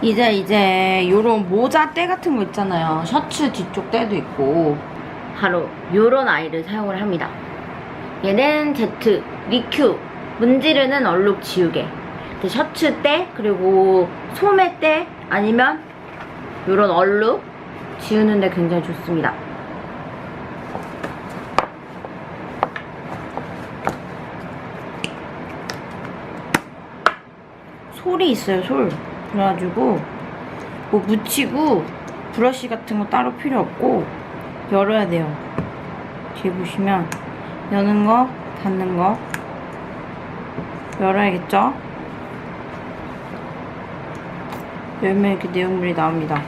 이제 이제 요런 모자 때 같은 거 있잖아요. 셔츠 뒤쪽 때도 있고 바로 요런 아이를 사용을 합니다. 얘는 Z 리큐 문지르는 얼룩 지우개. 근데 셔츠 때 그리고 소매 때 아니면 요런 얼룩 지우는데 굉장히 좋습니다. 솔이 있어요, 솔. 그래가지고, 뭐 묻히고, 브러쉬 같은 거 따로 필요 없고, 열어야 돼요. 뒤에 보시면, 여는 거, 닫는 거, 열어야겠죠? 열면 이렇게 내용물이 나옵니다.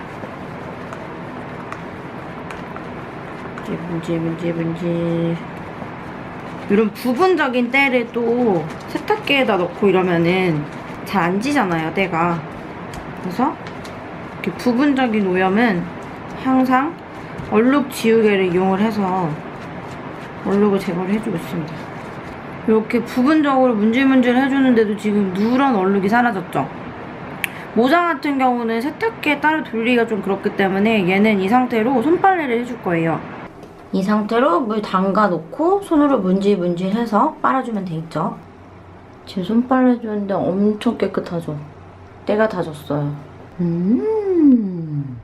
문제, 문제, 문제, 문제. 이런 부분적인 때를 또 세탁기에다 넣고 이러면은 잘 안 지잖아요, 때가. 그래서 이렇게 부분적인 오염은 항상 얼룩 지우개를 이용을 해서 얼룩을 제거를 해주고 있습니다. 이렇게 부분적으로 문질문질 해주는데도 지금 누런 얼룩이 사라졌죠? 모자 같은 경우는 세탁기에 따로 돌리기가 좀 그렇기 때문에 얘는 이 상태로 손빨래를 해줄 거예요. 이 상태로 물 담가 놓고 손으로 문질문질 해서 빨아주면 되겠죠? 지금 손빨래 주는데 엄청 깨끗하죠? 내가 다 줬어요. 음.